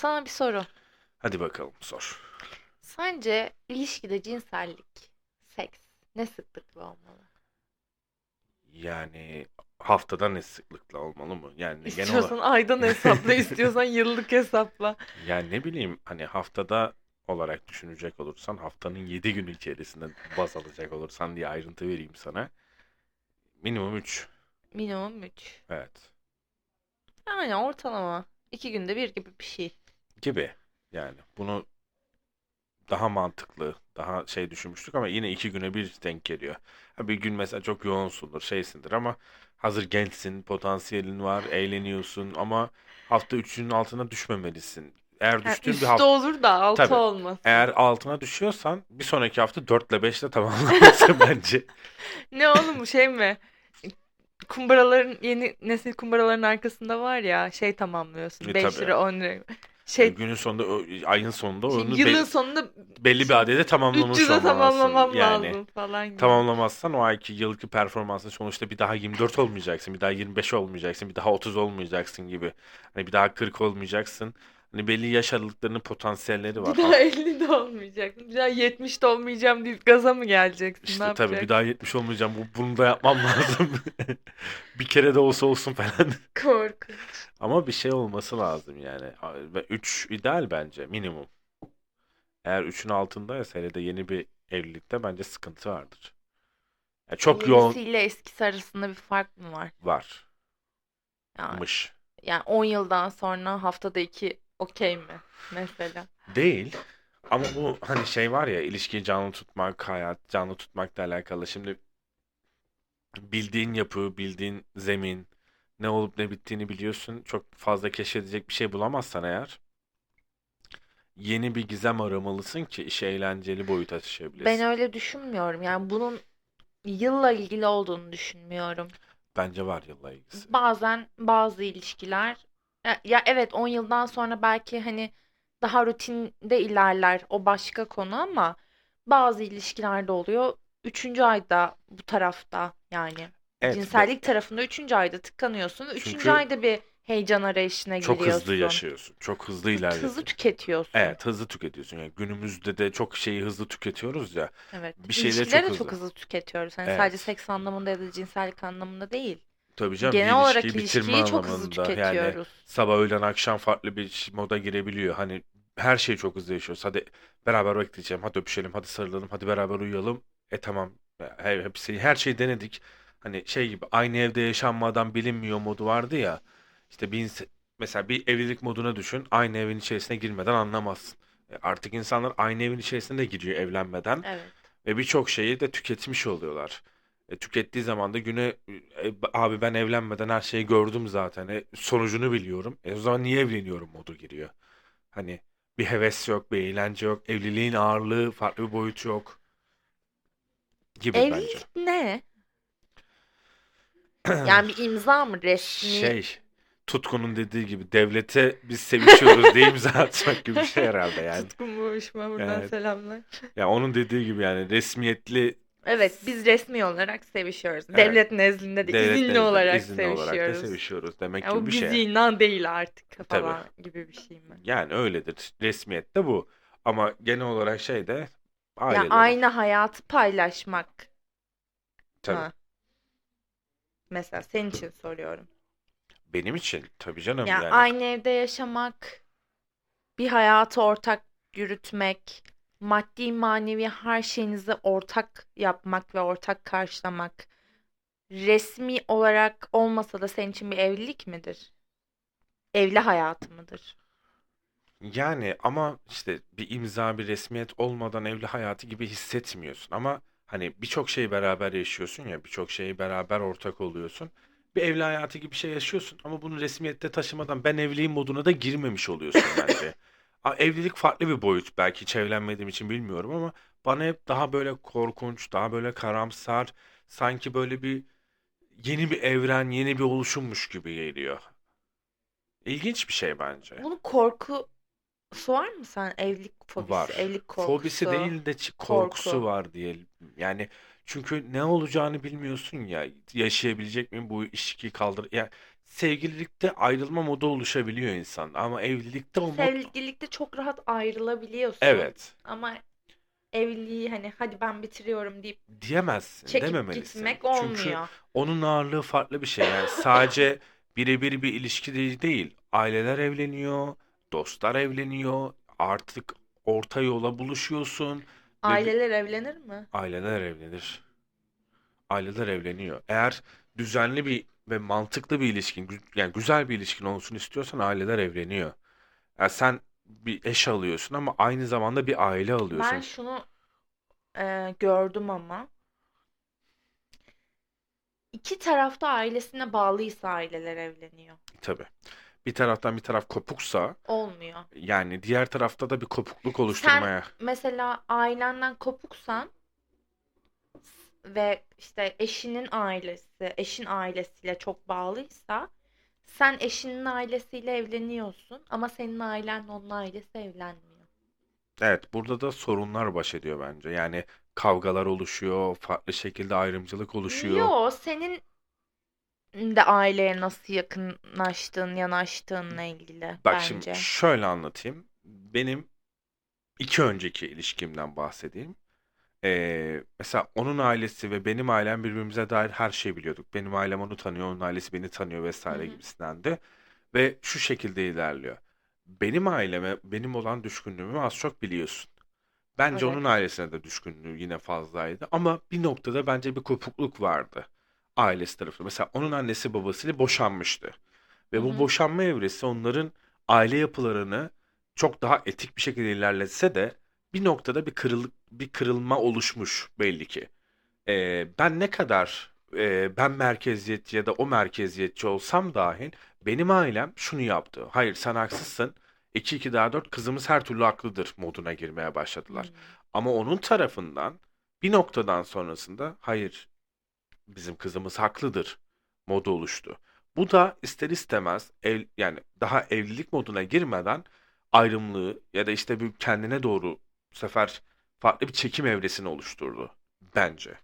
Sana bir soru. Hadi bakalım sor. Sence ilişkide cinsellik, seks ne sıklıkla olmalı? Yani haftada ne sıklıkla olmalı mı? Yani genel İstiyorsan olarak aydan hesapla, istiyorsan yıllık hesapla. yani ne bileyim hani haftada olarak düşünecek olursan haftanın 7 günü içerisinde baz alacak olursan diye ayrıntı vereyim sana. Minimum 3. Minimum 3. Evet. Yani ortalama. iki günde bir gibi bir şey. Gibi. Yani bunu daha mantıklı, daha şey düşünmüştük ama yine iki güne bir denk geliyor. Ha, bir gün mesela çok yoğunsundur, şeysindir ama hazır gençsin, potansiyelin var, eğleniyorsun ama hafta üçünün altına düşmemelisin. Eğer Yani düştüğün bir hafta olur da altı tabii olmaz. eğer altına düşüyorsan bir sonraki hafta 4 ile 5 ile tamamlaması bence. Ne oğlum şey mi? Kumbaraların yeni nesil kumbaraların arkasında var ya şey tamamlıyorsun. E 5 tabii. lira 10 lira. Yani Şey günün sonunda, ayın sonunda şey, onu yılın be- sonunda belli bir adede tamamlamış 300'e olmalısın. tamamlamam Yani lazım falan gibi. tamamlamazsan o ayki yılki performansın sonuçta bir daha 24 olmayacaksın, bir daha 25 olmayacaksın, bir daha 30 olmayacaksın gibi. Hani bir daha 40 olmayacaksın. Hani belli yaş aralıklarının potansiyelleri Bir var. daha Ha, 50 de olmayacak. Bir daha 70 de olmayacağım deyip gaza mı geleceksin? Ne işte tabii bir daha 70 olmayacağım. Bu, bunu da yapmam lazım. Bir kere de olsa olsun falan. Korkunç. Ama bir şey olması lazım yani. Ve 3 ideal bence minimum. Eğer 3'ün altındaysa hele de yeni bir evlilikte bence sıkıntı vardır. Ya çok yoğun Yenisiyle eskisi arasında bir fark mı var? varmış. Yani, yani 10 yıldan sonra haftada 2 okey mi mesela? Değil. Ama bu hani şey var ya ilişkiyi canlı tutmak, hayat canlı tutmakla alakalı. Şimdi bildiğin yapı, bildiğin zemin, ne olup ne bittiğini biliyorsun. Çok fazla keşfedecek bir şey bulamazsan eğer yeni bir gizem aramalısın ki işi eğlenceli boyuta Ben taşıyabilesin. öyle düşünmüyorum. Yani bunun yılla ilgili olduğunu düşünmüyorum. Bence var yılla ilgisi. Bazen bazı ilişkiler ya, ya evet 10 yıldan sonra belki hani daha rutinde ilerler o başka konu ama bazı ilişkilerde oluyor. Üçüncü ayda bu tarafta yani Evet, ve cinsellik tarafında üçüncü ayda tıkanıyorsun. ve Üçüncü çünkü ayda bir heyecan arayışına çok hızlı giriyorsun. yaşıyorsun. Çok hızlı Hızlı ilerliyorsun. tüketiyorsun. Evet, hızlı tüketiyorsun. Yani günümüzde de çok şeyi hızlı tüketiyoruz ya. Evet. Bir şeyleri İlişkileri çok de çok hızlı. hızlı tüketiyoruz. Sadece Evet. seks anlamında ya da cinsellik anlamında değil. Tabii canım bir Genel olarak ilişkiyi bitirme ilişkiyi çok hızlı anlamında yani tüketiyoruz. sabah öğlen akşam farklı bir ş- moda girebiliyor. Hani her şeyi çok hızlı yaşıyoruz. Hadi beraber bekleyeceğim. Hadi öpüşelim. Hadi sarılalım. Hadi beraber uyuyalım. E tamam. Her, hepsi, her şeyi denedik. Hani şey gibi aynı evde yaşanmadan bilinmiyor modu vardı ya. İşte bir ins- mesela bir evlilik moduna düşün. Aynı evin içerisine girmeden anlamazsın. E artık insanlar aynı evin içerisine de giriyor evlenmeden. Evet. Ve birçok şeyi de tüketmiş oluyorlar. E, tükettiği zaman da güne e, abi ben evlenmeden her şeyi gördüm zaten. E, sonucunu biliyorum. E, o zaman niye evleniyorum modu giriyor. Hani bir heves yok, bir eğlence yok. Evliliğin ağırlığı, farklı bir boyutu yok gibi bence. Evlilik ne? Yani bir imza mı resmi? Şey, Tutku'nun dediği gibi devlete biz sevişiyoruz diye imza atmak gibi bir şey herhalde yani. Tutkun Boğuşma buradan Evet. selamlar. Ya onun dediği gibi yani resmiyetli Evet biz resmi olarak sevişiyoruz. Evet. Devlet nezdinde de devlet izinli nezdinde olarak izinli olarak da sevişiyoruz. sevişiyoruz demek Ya gibi bu bir şey. zina değil artık Tabii. falan gibi bir şey mi? Yani öyledir. Resmiyette bu. Ama genel olarak şey de Ya ailelerin. aynı hayatı paylaşmak Tabii. mı? Mesela senin için soruyorum. Benim için tabii canım Ya yani. aynı evde yaşamak, bir hayatı ortak yürütmek, maddi manevi her şeyinizi ortak yapmak ve ortak karşılamak resmi olarak olmasa da senin için bir evlilik midir? Evli hayatı mıdır? Yani ama işte bir imza, bir resmiyet olmadan evli hayatı gibi hissetmiyorsun. Ama hani birçok şeyi beraber yaşıyorsun ya, birçok şeyi beraber ortak oluyorsun. Bir evli hayatı gibi bir şey yaşıyorsun ama bunu resmiyette taşımadan ben evliyim moduna da girmemiş oluyorsun bence. A, Evlilik farklı bir boyut. Belki hiç evlenmediğim için bilmiyorum ama bana hep daha böyle korkunç, daha böyle karamsar, sanki böyle bir yeni bir evren, yeni bir oluşummuş gibi geliyor. İlginç bir şey bence. Bunun korkusu var mı sen? Evlilik fobisi, Var. evlilik Fobisi korkusu, değil de ç- korkusu korku. var diyelim. Yani çünkü ne olacağını bilmiyorsun ya. Yaşayabilecek miyim bu ilişkiyi kaldır? Ya sevgililikte ayrılma modu oluşabiliyor insan ama evlilikte o mod Sevgililikte çok rahat ayrılabiliyorsun. evet Ama evliliği hani hadi ben bitiriyorum deyip diyemezsin, çekip dememelisin. gitmek Çünkü olmuyor. onun ağırlığı farklı bir şey. Yani sadece birebir bir ilişki de- değil. Aileler evleniyor, dostlar evleniyor. Artık orta yola buluşuyorsun Aileler evlenir mi? aileler evlenir. Aileler evleniyor. Eğer düzenli bir ve mantıklı bir ilişkin, yani güzel bir ilişkin olsun istiyorsan aileler evleniyor. Yani sen bir eş alıyorsun ama aynı zamanda bir aile Ben alıyorsun. şunu e, gördüm ama iki tarafta ailesine bağlıysa aileler evleniyor. Tabii. Bir taraftan bir taraf kopuksa Olmuyor. yani diğer tarafta da bir kopukluk Sen oluşturmaya. mesela ailenden kopuksan ve işte eşinin ailesi, eşin ailesiyle çok bağlıysa sen eşinin ailesiyle evleniyorsun ama senin ailenle onun ailesi evlenmiyor. Evet, burada da sorunlar baş ediyor bence. Yani kavgalar oluşuyor, farklı şekilde ayrımcılık oluşuyor. Yo, senin de aileye nasıl yakınlaştığın, yanaştığınla ilgili Bak şimdi bence. şöyle anlatayım. Benim iki önceki ilişkimden bahsedeyim. Ee, mesela onun ailesi ve benim ailem birbirimize dair her şeyi biliyorduk. Benim ailem onu tanıyor, onun ailesi beni tanıyor vesaire hı. gibisinden de. Ve şu şekilde ilerliyor. Benim aileme, benim olan düşkünlüğümü az çok biliyorsun. Bence onun Evet. ailesine de düşkünlüğü yine fazlaydı. Ama bir noktada bence bir kopukluk vardı ailesi tarafında. Mesela onun annesi babasıyla boşanmıştı. Hı Ve bu hı. boşanma evresi onların aile yapılarını çok daha etik bir şekilde ilerletse de bir noktada bir kırılık, bir kırılma oluşmuş belli ki. Ee, ben ne kadar e, ben merkeziyetçi ya da o merkeziyetçi olsam dahil benim ailem şunu yaptı. Hayır sen haksızsın. 2 2 daha 4 kızımız her türlü haklıdır moduna girmeye başladılar. Hmm. Ama onun tarafından bir noktadan sonrasında hayır bizim kızımız haklıdır modu oluştu. Bu da ister istemez ev, yani daha evlilik moduna girmeden ayrımlığı ya da işte bir kendine doğru bu sefer farklı bir çekim evresini oluşturdu bence.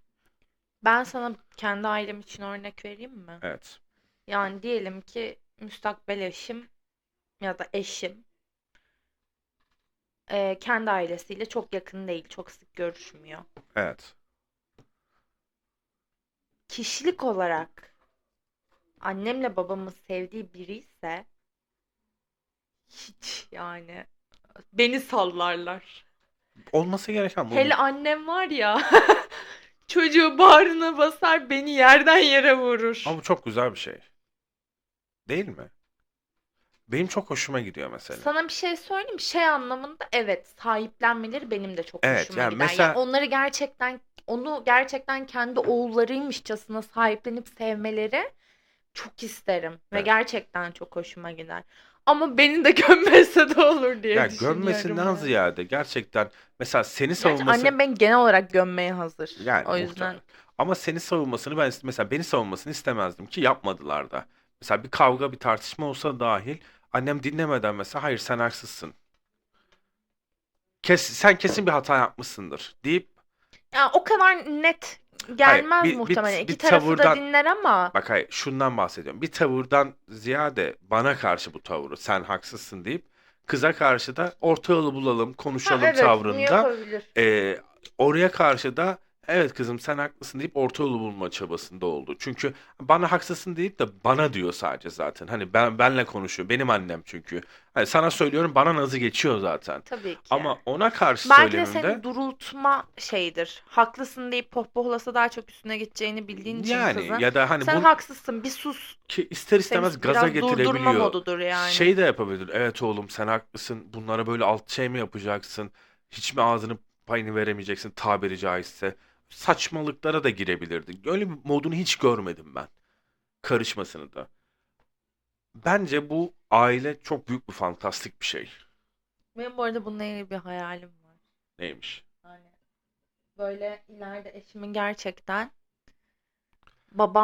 Ben sana kendi ailem için örnek vereyim mi? Evet. Yani diyelim ki müstakbel eşim ya da eşim e, kendi ailesiyle çok yakın değil, çok sık görüşmüyor. Evet. Kişilik olarak annemle babamın sevdiği biri ise hiç yani beni sallarlar. Olması gereken bu. Hele annem var ya çocuğu bağrına basar beni yerden yere vurur. Ama bu çok güzel bir şey. Değil mi? Benim çok hoşuma gidiyor mesela. Sana bir şey söyleyeyim? Şey anlamında evet sahiplenmeleri benim de çok Evet hoşuma yani gider. Yani mesela onları gerçekten onu gerçekten kendi oğullarıymışçasına sahiplenip sevmeleri çok isterim ve evet. gerçekten çok hoşuma gider. Ama beni de gömmese de olur diye Ya düşünüyorum gömmesinden yani. ziyade gerçekten mesela seni Gerçi savunması annem beni genel olarak gömmeye hazır. yani O yüzden muhtemelen. Ama seni savunmasını ben mesela beni savunmasını istemezdim ki yapmadılar da. Mesela bir kavga bir tartışma olsa dahil annem dinlemeden mesela hayır sen haksızsın. Kes, sen kesin bir hata yapmışsındır deyip ya o kadar net hayır gelmez bir, bir, muhtemelen. İki bir tarafı da tavırdan dinler ama bak hayır şundan bahsediyorum. Bir tavırdan ziyade bana karşı bu tavrı sen haksızsın deyip kıza karşı da orta yolu bulalım ha konuşalım evet bunu tavrında e, oraya karşı da evet kızım sen haklısın deyip orta yolu bulma çabasında oldu. Çünkü bana haksızsın deyip de bana diyor sadece zaten. Hani ben benle konuşuyor. Benim annem çünkü. Hani sana söylüyorum bana nazı geçiyor zaten. Tabii ki. Ama ona karşı Belki de söylemimde seni durultma şeyidir. Haklısın deyip pohpohlasa daha çok üstüne gideceğini bildiğin için yani kızın. ya da hani Sen bu haksızsın bir sus. ki ister istemez gaza biraz durdurma getirebiliyor. modudur yani. Şey de yapabilir. Evet oğlum sen haklısın. Bunlara böyle alt şey mi yapacaksın? Hiç mi ağzını payını veremeyeceksin tabiri caizse? Saçmalıklara da girebilirdi. Öyle bir modunu hiç görmedim ben. Karışmasını da. Bence bu aile çok büyük bir fantastik bir şey. Benim bu arada bununla ilgili bir hayalim var. Neymiş? Yani böyle ileride eşimin gerçekten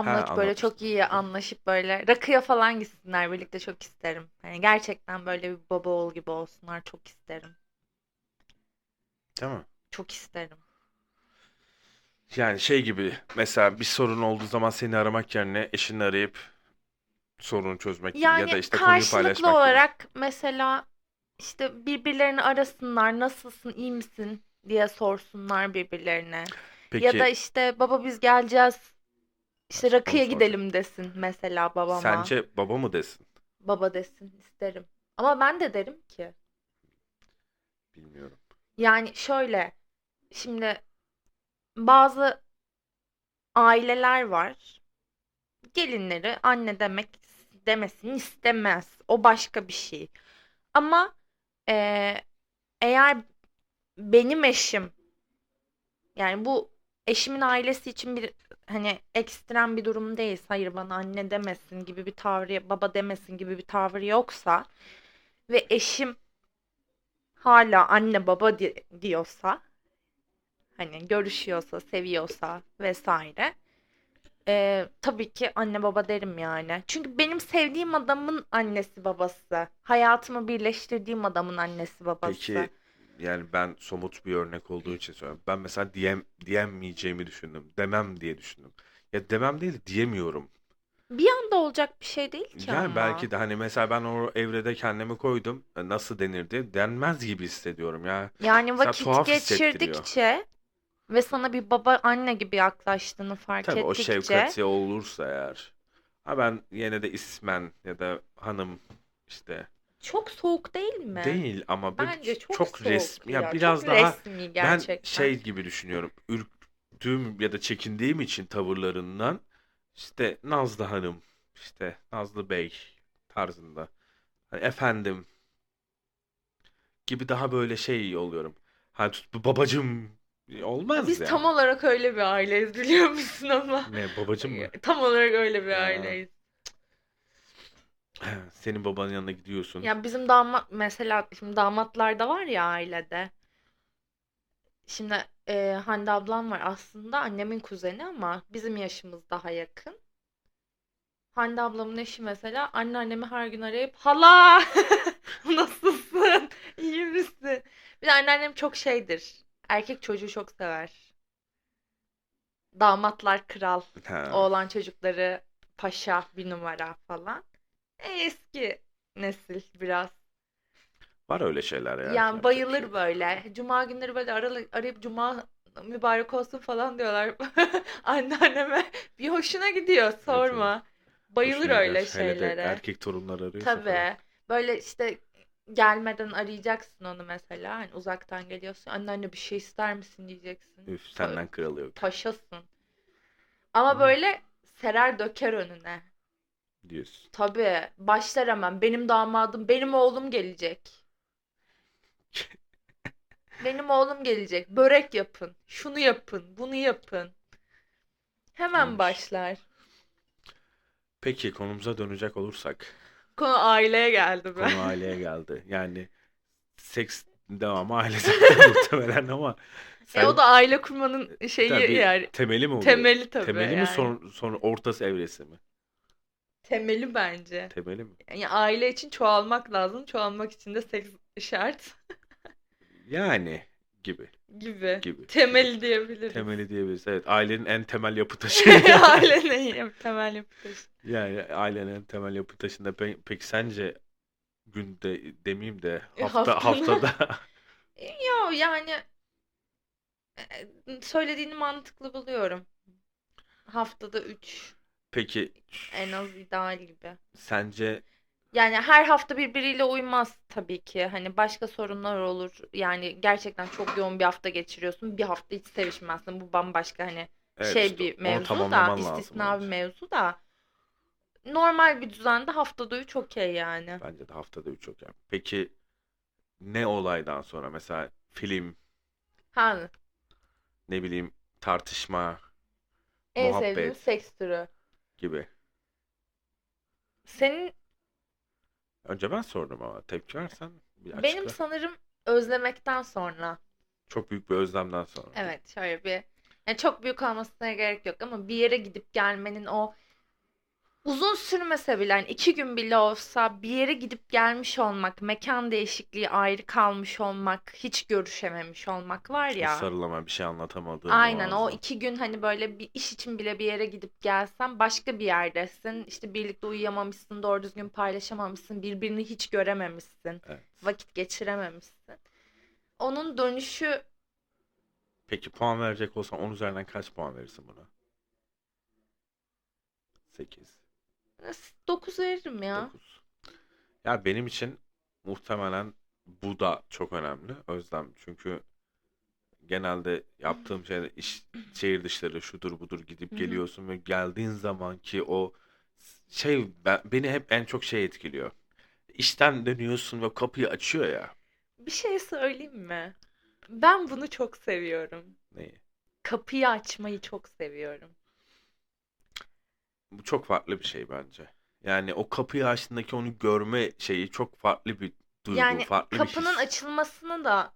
Ha babamla böyle anlatmıştın. çok iyi anlaşıp böyle rakıya falan gitsinler birlikte çok isterim. Hani gerçekten böyle bir baba oğul gibi olsunlar çok isterim. Değil mi? Çok isterim. Yani şey gibi mesela bir sorun olduğu zaman seni aramak yerine eşini arayıp sorunu çözmek ya Yani da işte konuyu karşılıklı paylaşmak gibi. olarak mesela işte birbirlerini arasınlar, nasılsın, iyi misin diye sorsunlar birbirlerine. Ya Peki da işte baba biz geleceğiz, işte onu rakıya soracağım. gidelim desin mesela babama. Sence baba mı desin? Baba desin isterim. Ama ben de derim ki. Bilmiyorum. Yani şöyle, şimdi bazı aileler var. Gelinleri anne demek demesini istemez. O başka bir şey. Ama eee, eğer benim eşim yani bu eşimin ailesi için bir hani ekstrem bir durum değil. Hayır bana anne demesin gibi bir tavrı, baba demesin gibi bir tavır yoksa ve eşim hala anne baba di- diyorsa hani görüşüyorsa, seviyorsa vesaire ee, tabii ki anne baba derim yani. Çünkü benim sevdiğim adamın annesi babası. Hayatımı birleştirdiğim adamın annesi babası. Peki yani ben somut bir örnek olduğu için söylüyorum. Ben mesela diyem, diyemeyeceğimi düşündüm. Demem diye düşündüm. Ya demem değil diyemiyorum. Bir anda olacak bir şey değil ki Yani ama. belki de hani mesela ben o evrede kendimi koydum. E, Nasıl denirdi? Denmez gibi hissediyorum ya. Yani Mesela vakit tuhaf hissettiriyor. geçirdikçe ve sana bir baba anne gibi yaklaştığını fark Tabii o ettikçe şefkati olursa eğer. Ha ben yine de ismen ya da hanım işte çok soğuk değil mi? değil ama Bence çok çok soğuk resmi ya. ya biraz Çok daha resmi ben gerçekten. şey gibi düşünüyorum. Ürktüğüm ya da çekindiğim için tavırlarından işte Nazlı Hanım, işte Nazlı Bey tarzında. Hani efendim gibi daha böyle şey oluyorum. Hani tut babacım olmaz Biz yani. tam olarak öyle bir aileyiz biliyor musun ama? Ne babacım mı? Tam olarak öyle bir Ha. aileyiz. Senin babanın yanına gidiyorsun. Ya bizim damat mesela şimdi damatlar da var ya ailede. Şimdi e, Hande ablam var aslında annemin kuzeni ama bizim yaşımız daha yakın. Hande ablamın eşi mesela anneannemi her gün arayıp hala nasılsın? İyi misin? Bir de anneannem çok şeydir. Erkek çocuğu çok sever. Damatlar kral. Ha. Oğlan çocukları paşa bir numara falan. E, eski nesil biraz. Var öyle şeyler ya. Yani Yapacak bir bayılır şey yok. böyle. Cuma günleri böyle aralı- arayıp cuma mübarek olsun falan diyorlar. Anneanneme bir hoşuna gidiyor sorma. Bayılır Hoşuna öyle gider. Hele de şeylere. erkek torunlar arıyorsa falan. Tabii. Böyle işte gelmeden arayacaksın onu mesela. Hani uzaktan geliyorsun. Anneanne bir şey ister misin diyeceksin. Üf senden kralı yok Paşasın. Ama Hı. böyle serer döker önüne. diyorsun. Tabii. Başlar hemen. Benim damadım, benim oğlum gelecek. Benim oğlum gelecek. Börek yapın. Şunu yapın. Bunu yapın. Hemen İyiymiş. başlar. Peki konumuza dönecek olursak. Konu aileye geldi be. Konu aileye geldi. Yani seks devamı aile zaten muhtemelen ama E sen o da aile kurmanın şeyi tabii yani. temeli mi oluyor? Temeli tabii Temeli mi yani. son, son ortası evresi mi? Temeli bence. Temeli mi? Yani aile için çoğalmak lazım. Çoğalmak için de seks şart Yani gibi gibi. gibi. Temeli diyebiliriz. Temeli diyebiliriz. Evet, ailenin en temel yapı taşı. Ailenin en temel yapı taşı. Yani ailenin en temel yapı taşında pe- peki sence günde demeyeyim de E, hafta haftada Yo yani e, söylediğini mantıklı buluyorum. Haftada 3 peki en az ideal gibi. sence Yani her hafta birbiriyle uymaz tabii ki. Hani başka sorunlar olur. Yani gerçekten çok yoğun bir hafta geçiriyorsun. Bir hafta hiç sevişmezsin. Bu bambaşka hani evet şey işte bir onu mevzu da tamamlaman lazım istisna bir mevzu da normal bir düzende haftada 3 okey yani. Bence de haftada 3 okey. Peki ne olaydan sonra mesela film Ha, ne bileyim tartışma en Muhabbet. sevdiğim seks türü. gibi. Senin Önce ben sordum ama tepki versen bir benim açıkla. sanırım özlemekten sonra. Çok büyük bir özlemden sonra. Evet şöyle bir yani çok büyük olmasına gerek yok ama bir yere gidip gelmenin o uzun sürmese bile hani iki gün bile olsa bir yere gidip gelmiş olmak, mekan değişikliği ayrı kalmış olmak, hiç görüşememiş olmak var ya. sarılama bir şey anlatamadığın Aynen o boğazda. iki gün hani böyle bir iş için bile bir yere gidip gelsen başka bir yerdesin. İşte birlikte uyuyamamışsın, doğru düzgün paylaşamamışsın, birbirini hiç görememişsin, Evet. vakit geçirememişsin. Onun dönüşü Peki puan verecek olsan 10 üzerinden kaç puan verirsin buna? 8, 9 veririm ya. 9. Ya benim için muhtemelen bu da çok önemli Özlem. Çünkü genelde yaptığım şey iş, şehir dışları şudur budur gidip geliyorsun ve geldiğin zaman ki o şey ben, beni hep en çok şey etkiliyor. İşten dönüyorsun ve kapıyı açıyor ya. Bir şey söyleyeyim mi? Ben bunu çok seviyorum. Neyi? Kapıyı açmayı çok seviyorum. Bu çok farklı bir şey bence. Yani o kapıyı açtığındaki onu görme şeyi çok farklı bir duygu, Yani farklı bir kapının his. açılmasını da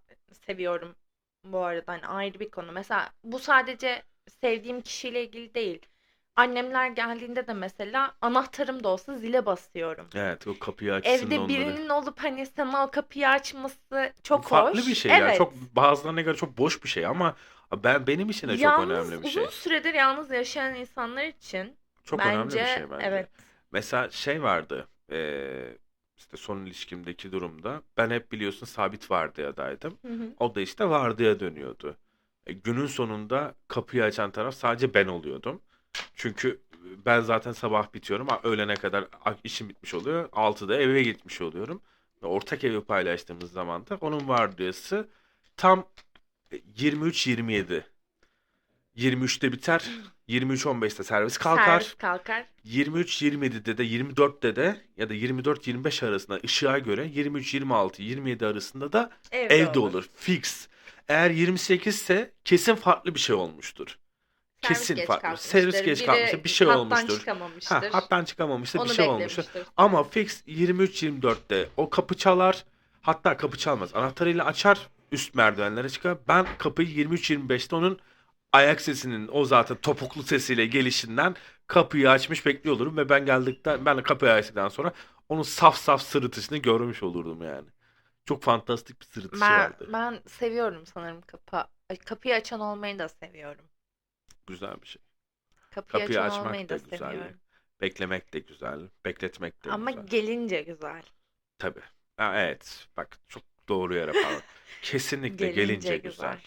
seviyorum bu arada. Hani ayrı bir konu. Mesela bu sadece sevdiğim kişiyle ilgili değil. Annemler geldiğinde de mesela anahtarım da olsa zile basıyorum. Evet, o kapıyı açsın Evde onları. birinin olup hani sana o kapıyı açması çok Farklı hoş. bir şey ya. Evet. Çok bazılarına göre çok boş bir şey ama ben benim için de çok Yalnız önemli bir şey. uzun süredir yalnız yaşayan insanlar için Çok önemli bir bence şey bence. evet. Mesela şey vardı. eee, işte son ilişkimdeki durumda ben hep biliyorsun sabit vardiyadaydım. Hı hı. O da işte vardiya dönüyordu. E, günün sonunda kapıyı açan taraf sadece ben oluyordum. Çünkü ben zaten sabah bitiyorum. Öğlene kadar işim bitmiş oluyor. 6'da eve gitmiş oluyorum. Ortak evi paylaştığımız zaman da onun vardiyası tam e, 23-27. 23'te biter. 23-15'te servis kalkar. Servis kalkar. 23-27'de de 24'te de ya da 24-25 arasında ışığa göre 23-26-27 arasında da Evde evde olur. olur. Fix. Eğer 28 ise kesin farklı bir şey olmuştur. Servis Kesin geç farklı. Servis geç kalmıştır. Bir şey hattan olmuştur. Ha, çıkamamıştır. hattan çıkamamıştır. Bir Onu şey olmuştur. Ama fix 23-24'te o kapı çalar. Hatta kapı çalmaz. Anahtarıyla açar. Üst merdivenlere çıkar. Ben kapıyı 23-25'te onun ayak sesinin o zaten topuklu sesiyle gelişinden kapıyı açmış bekliyor olurum ve ben geldikten ben de kapıyı açtıktan sonra onun saf saf sırıtışını görmüş olurdum yani. Çok fantastik bir sırıtışı Ben, vardı. ben seviyorum sanırım kapı. Kapıyı açan olmayı da seviyorum. Güzel bir şey. Kapıyı Kapıyı açan açmak olmayı da güzel. seviyorum. Beklemek de güzel. Bekletmek de Ama güzel. gelince güzel. Tabii. Ha, evet. Bak çok doğru yere bağladın. Kesinlikle Gelince gelince güzel. güzel.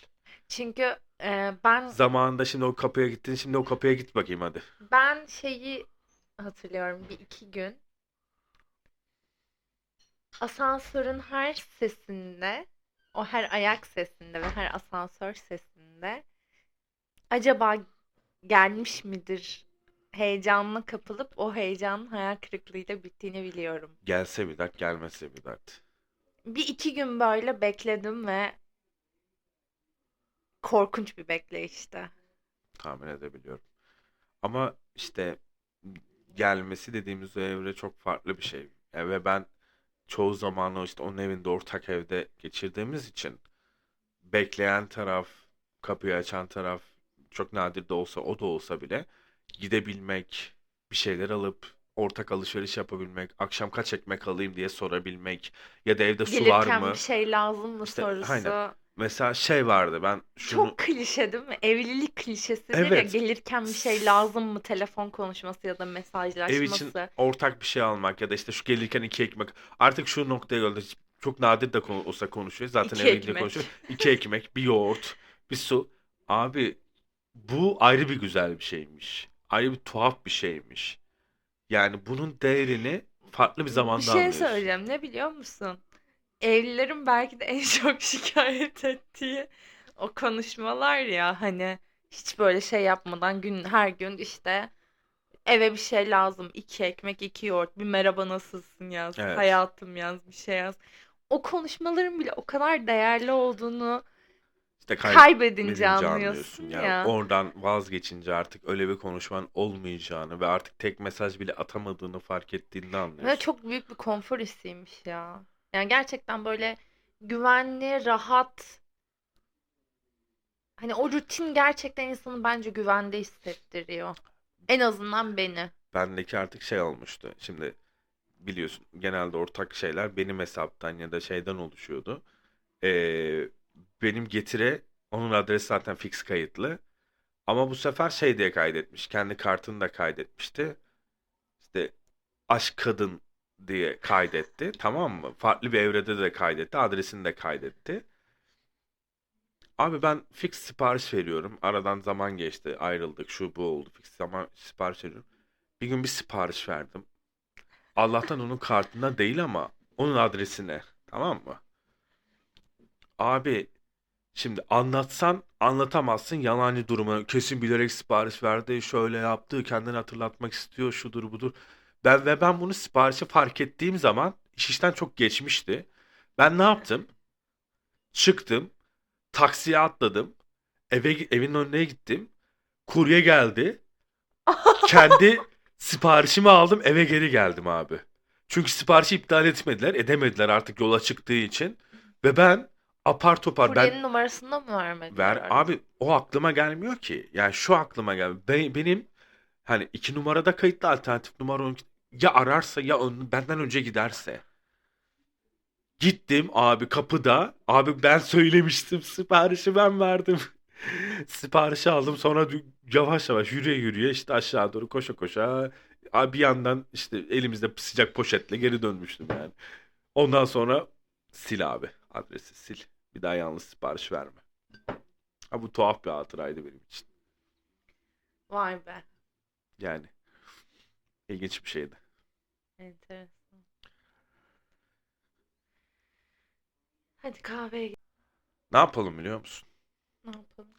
Çünkü e, ben Zamanında şimdi o kapıya gittin. Şimdi o kapıya git bakayım hadi. ben şeyi hatırlıyorum bir iki gün. Asansörün her sesinde, o her ayak sesinde ve her asansör sesinde acaba gelmiş midir heyecanına kapılıp o heyecanın hayal kırıklığıyla bittiğini biliyorum. Gelse bir dert, gelmese bir dert. Bir iki gün böyle bekledim ve korkunç bir bekleyişti. Tahmin edebiliyorum. Ama işte gelmesi dediğimiz o evre çok farklı bir şey. Ya ve ben çoğu zamanı işte onun evinde ortak evde geçirdiğimiz için bekleyen taraf, kapıyı açan taraf çok nadir de olsa o da olsa bile gidebilmek, bir şeyler alıp ortak alışveriş yapabilmek, akşam kaç ekmek alayım diye sorabilmek ya da evde su var Gelirken mı? bir şey lazım mı İşte sorusu. aynen. Mesela şey vardı ben şunu Çok klişe değil mi? Evlilik klişesidir ya Evet. gelirken bir şey lazım mı telefon konuşması ya da ev için mesajlaşması. ortak bir şey almak ya da işte şu gelirken iki ekmek artık şu noktaya geldi çok nadir de konu- olsa konuşuyor zaten İki evlilikte ekmek. konuşuyor iki ekmek bir yoğurt bir su abi bu ayrı bir güzel bir şeymiş ayrı bir tuhaf bir şeymiş yani bunun değerini farklı bir Bir zamanda şey anlıyorsun söyleyeceğim ne biliyor musun? Evlilerin belki de en çok şikayet ettiği o konuşmalar ya hani hiç böyle şey yapmadan gün her gün işte eve bir şey lazım. iki ekmek, iki yoğurt, bir merhaba nasılsın yaz, evet hayatım yaz, bir şey yaz. O konuşmaların bile o kadar değerli olduğunu işte kaybedince kaybedince anlıyorsun anlıyorsun ya ya. oradan vazgeçince artık öyle bir konuşman olmayacağını ve artık tek mesaj bile atamadığını fark ettiğinde Ve anlıyorsun. çok büyük bir konfor hissiymiş ya. Yani gerçekten böyle güvenli, rahat, hani o rutin gerçekten insanı bence güvende hissettiriyor. En azından beni. bendeki artık şey olmuştu. Şimdi biliyorsun genelde ortak şeyler benim hesaptan ya da şeyden oluşuyordu. Ee, benim getire onun adresi zaten fix kayıtlı. Ama bu sefer şey diye kaydetmiş. Kendi kartını da kaydetmişti. İşte aşk kadın diye kaydetti. Tamam mı? Farklı bir evrede de kaydetti. Adresini de kaydetti. Abi ben fix sipariş veriyorum. Aradan zaman geçti. Ayrıldık. Şu bu oldu. Fix zaman sipariş veriyorum. Bir gün bir sipariş verdim. Allah'tan onun kartında değil ama onun adresine. Tamam mı? Abi şimdi anlatsan anlatamazsın yalancı durumu. Kesin bilerek sipariş verdi. Şöyle yaptı. Kendini hatırlatmak istiyor. Şudur budur. Ben ve ben bunu siparişi fark ettiğim zaman iş işten çok geçmişti. Ben ne yaptım? Çıktım. Taksiye atladım. Eve evin önüne gittim. Kurye geldi. Kendi siparişimi aldım. Eve geri geldim abi. Çünkü siparişi iptal etmediler. Edemediler artık yola çıktığı için. Ve ben apar topar ben Kuryenin numarasını da mı vermediler ver abi o aklıma gelmiyor ki. Yani şu aklıma. Be- benim hani iki numarada kayıtlı alternatif numara ya ararsa ya ön- benden önce giderse. Gittim abi kapıda. Abi ben söylemiştim. Siparişi ben verdim. Siparişi aldım. Sonra yavaş yavaş yürüye yürüye işte aşağı doğru koşa koşa. Abi bir yandan işte elimizde sıcak poşetle geri dönmüştüm yani. Ondan sonra sil abi. Adresi sil. Bir daha yalnız sipariş verme. Ha bu tuhaf bir hatıraydı benim için. Vay be. Yani ilginç bir şeydi. Enteresan. Hadi kahveye. Ne yapalım biliyor musun? Ne yapalım?